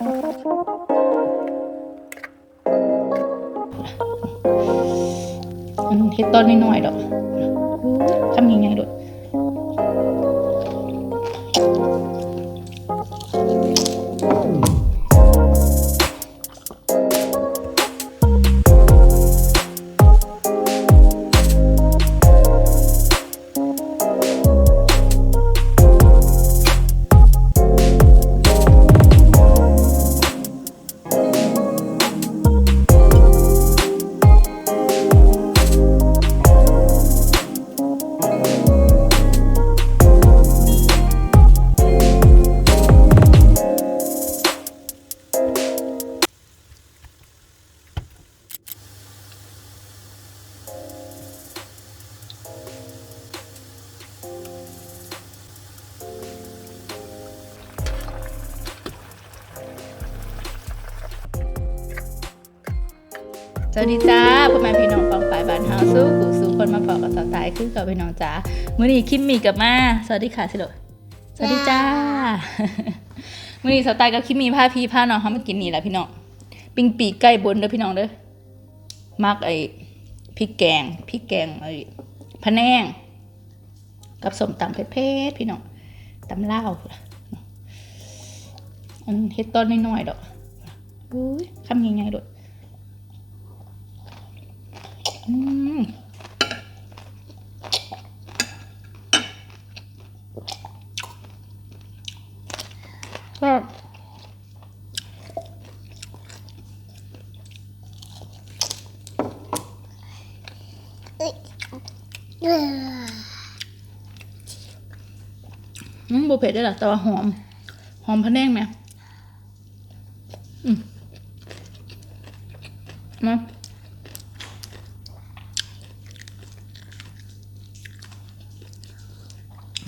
อืมเฮ็ดต้นน้อยๆดอกทำยังไงดอก สวัสดีจ้าพ่อแม่พี่น้องฟังฝ่ายบ้านเฮาสู้หูสู้คนมาพอกับสาวตายคือกับพี่น้องจ้ามื้อนี้คิมมี่กลับมาสวัสดีค่ะสิโลกสวัสดีจ้ามื้อนี้สาวตายกับคิมมี่พาพี่พาน้องเฮามากินนี่แหละพี่น้องปิ้งปีกไก่บนเด้อพี่น้องเด้อมักไอ้พริกแกงพริกแกงไอ้พะแนงกับส้มตำเผ็ดๆพี่น้องตำลาวอันเฮ็ดต้นน้อยๆดอกอุ้ยคำยังไงดอก อืม ก็อืมโบเผ็ดได้หรอแต่ว่าหอม หอมพะแนงไหมอืมมา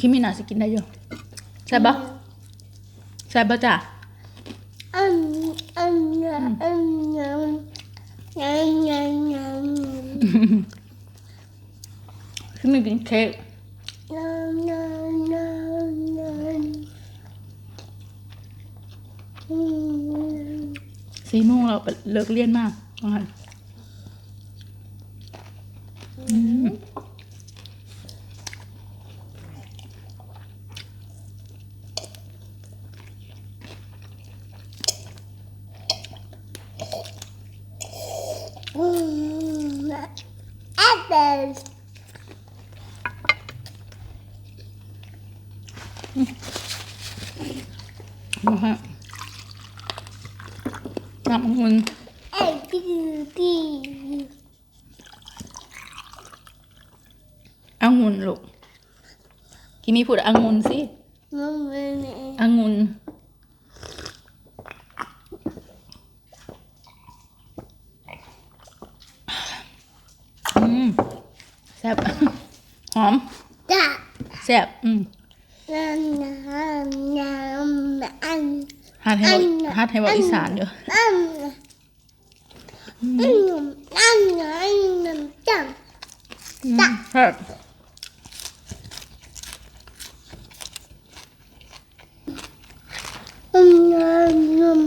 คิมินาสกินได้ยังใช่ปะใช่ปะจ้ะอันอันอันยังยังยังยังคิมิกินเค้กยังยังยังยังสี่โมงเราเลิกเรียนมากตอะ apples. What? Mm. That one. Angun, look. Give me put angun, sih. Angun. แซ่บหอมจ้ะแซ่บอืมอันอันอันอันฮัดให้อัว่านฮัดให้ว่าอีสานอยู่อันอันอันอันจังอืมแซ่บอืมอืม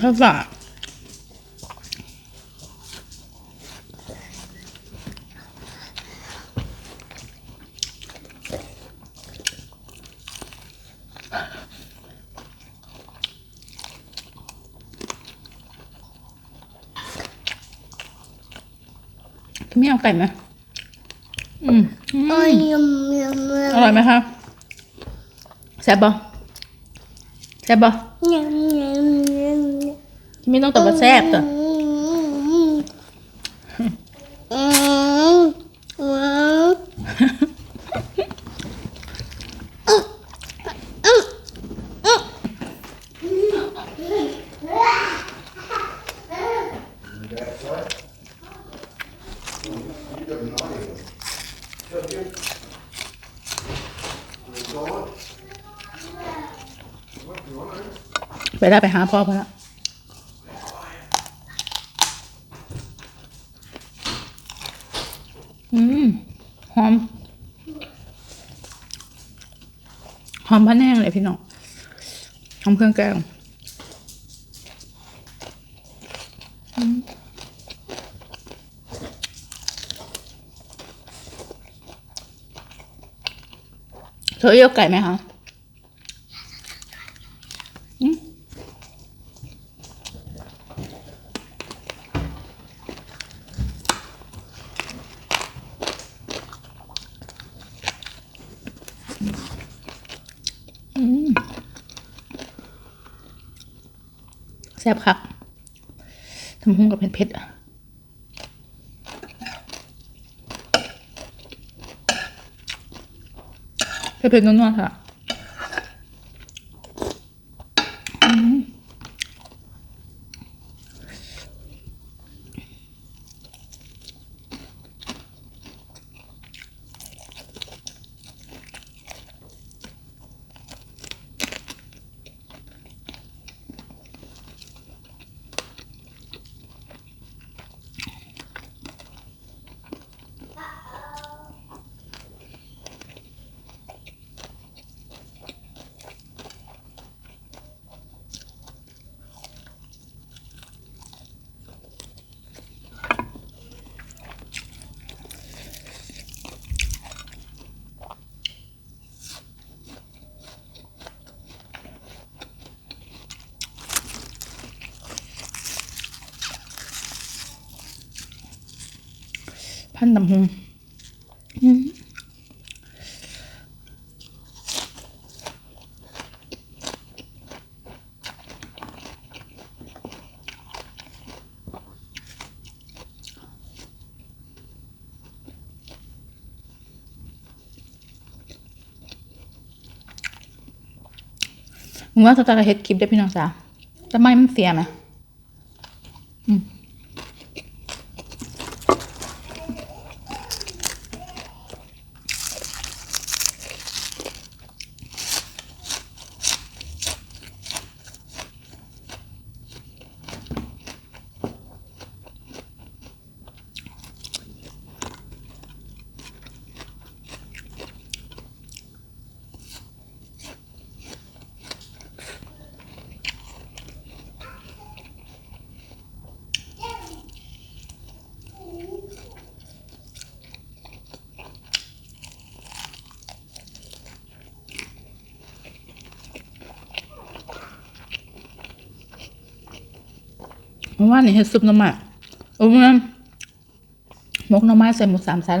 พระบาไม่เอาไก่ไหมอืมอร่อยไหมคะแซ่บปะแซ่บปะ ไม่ต้องแต่ว่าแซ่บตัวไปได้ไปหาพ่อพอแล้วำพะแนงเลยพี่น้องทำเครื่องแกงเธอเยอะไก่ไหมคะอืม แซ่บคักทำหุ้งกับเผ็ดๆอะเผ็ดๆนัวๆค่ะ พันตำหงมึงว่าจะจะเฮ็ดคลิปได้พี่น้องจ้าจะไม่มันเสียไหม มื่อวานนี่เฮ็ดซุปน้ำมันโอ้มันหมกน้ำไม้ใส่หมูสามชั้น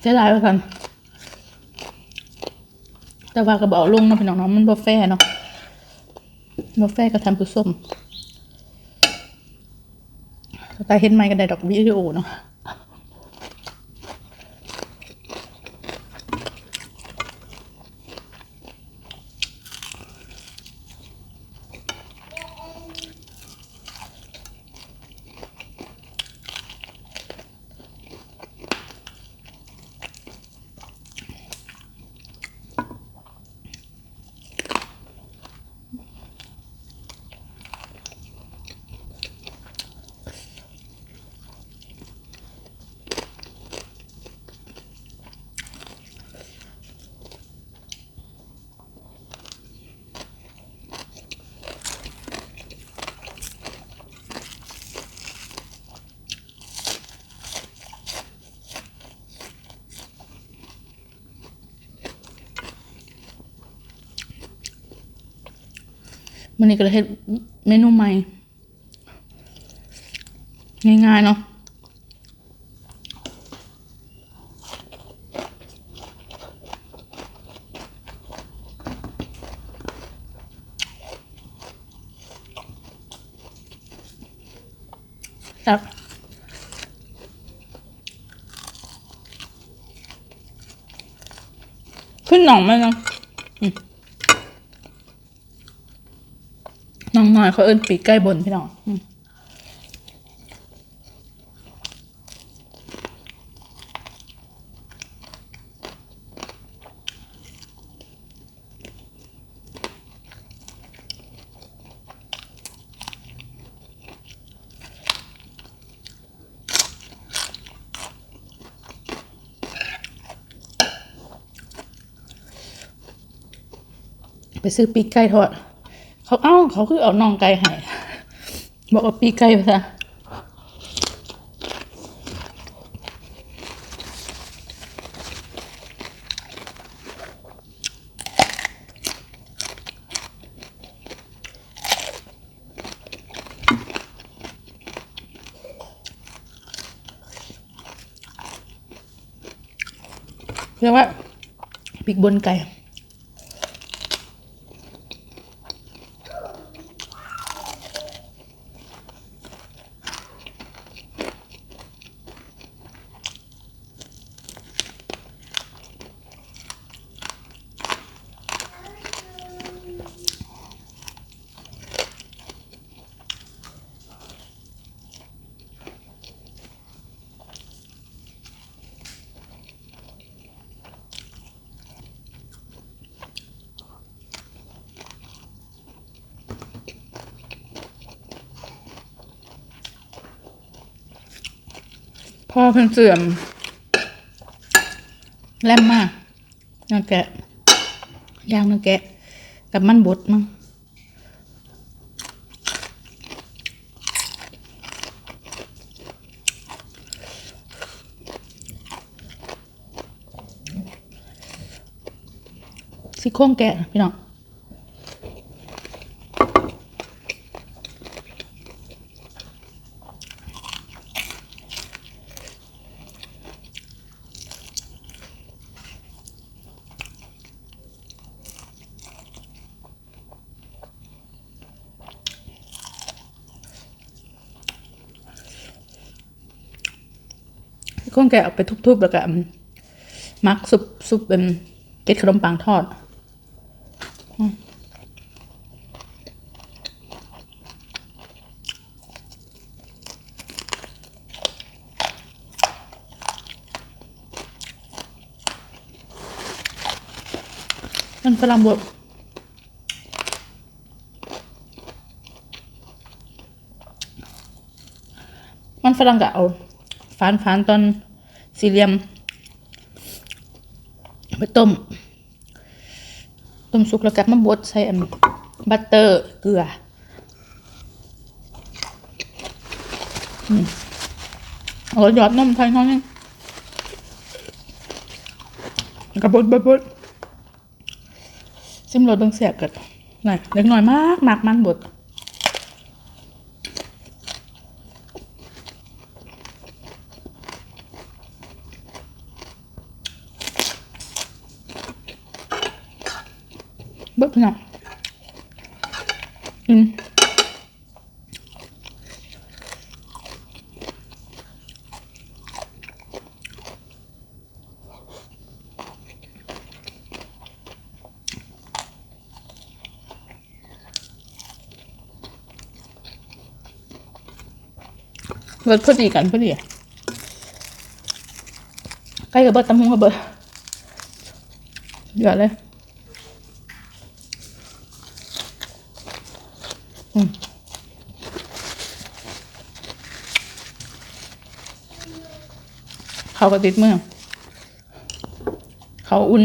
เสียดายไปกันแต่ว่ากระเบอกลงเนาะพี่น้องเนาะมันบ่แฟ่เนาะบ่แฟ่ก็ทำผู้ส้มแต่เห็นไหมกันได้ดอกวิดีโอเนาะ มันนี่ก็เลยเฮ็ดเมนูใหม่ ง่ายๆเนาะับขึ้นหนองมันนะ อืมน้องน้อยเขาเอิ้นปีกใกล้บนพี่น้องไปซื้อปีกไก่ทอด เขาเอ้าเขาคือเอาน่องไก่ให้บอกว่าปีไก่ภาษาเรียกว่าปีกบนไก่ พ่อเพิ่นเสื่อม แล่มมากนื้อแกะย่างนื้อแกะ กับมันบดมั้งซี่โครงแกะพี่น้อง ก้อนแกะเอาไปทุบๆแล้วก็มักซุปซุปเป็นเก็ดขนมปังทอดมมันฝรั่งบดมันฝรั่งก็เอา ฟานฟานตอนสี่เหลี่ยมไปต้ม ต้มสุกแล้วก็มาบดใส่อันบัตเตอร์เกลืออืมเอาหยอดนมไทยน้อยนึงแล้วก็บดบดบดซิมรสเบิ่งเสียบกันหน่อยเล็กน้อยมากมากมันบด เบิดพอดีกันพอดีใกล้กับเบิดตตำหงกับเบิดเดี๋ยวเลยเขาก็ติดมือเขาอุ่น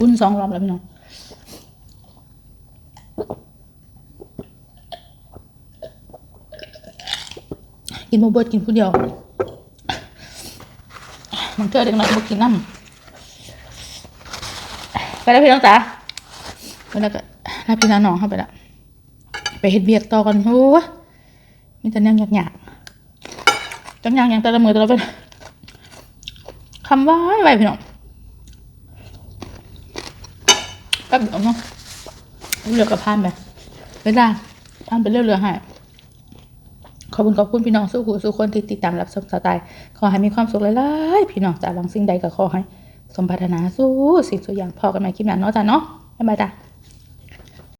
อุ่นสองรอบแล้วพี่น้อง กินโมเบิร์ดกินผู้เดียวมันเจอเด็กน้อยก็บ่กินน้ำไปแล้วพี่น้องจ๋าไปแล้วก็ลาพี่น้าน้องเข้าไปละไปเฮ็ดเบียกต่อกันโอ้ยมีแต่ยังหยากๆจังหยังยังแต่ละมือแต่ละเป็นคำว่าไว้พี่น้องแป๊บเดียวเนาะเรือกับพานไปเวลาพานไปเรื่อยๆให้ ขอบคุณขอบคุณพี่น้องสู้หูสู้คนที่ติดตามรับชมสไตล์ขอให้มีความสุขหลายๆพี่น้องจ้าหวังสิ่งใดก็ขอให้สมปรารถนาสู้สิ่งสุดอย่างพอกันไหมคลิปหน้าเนาะจ้าเนาะบ๊ายบายจ้า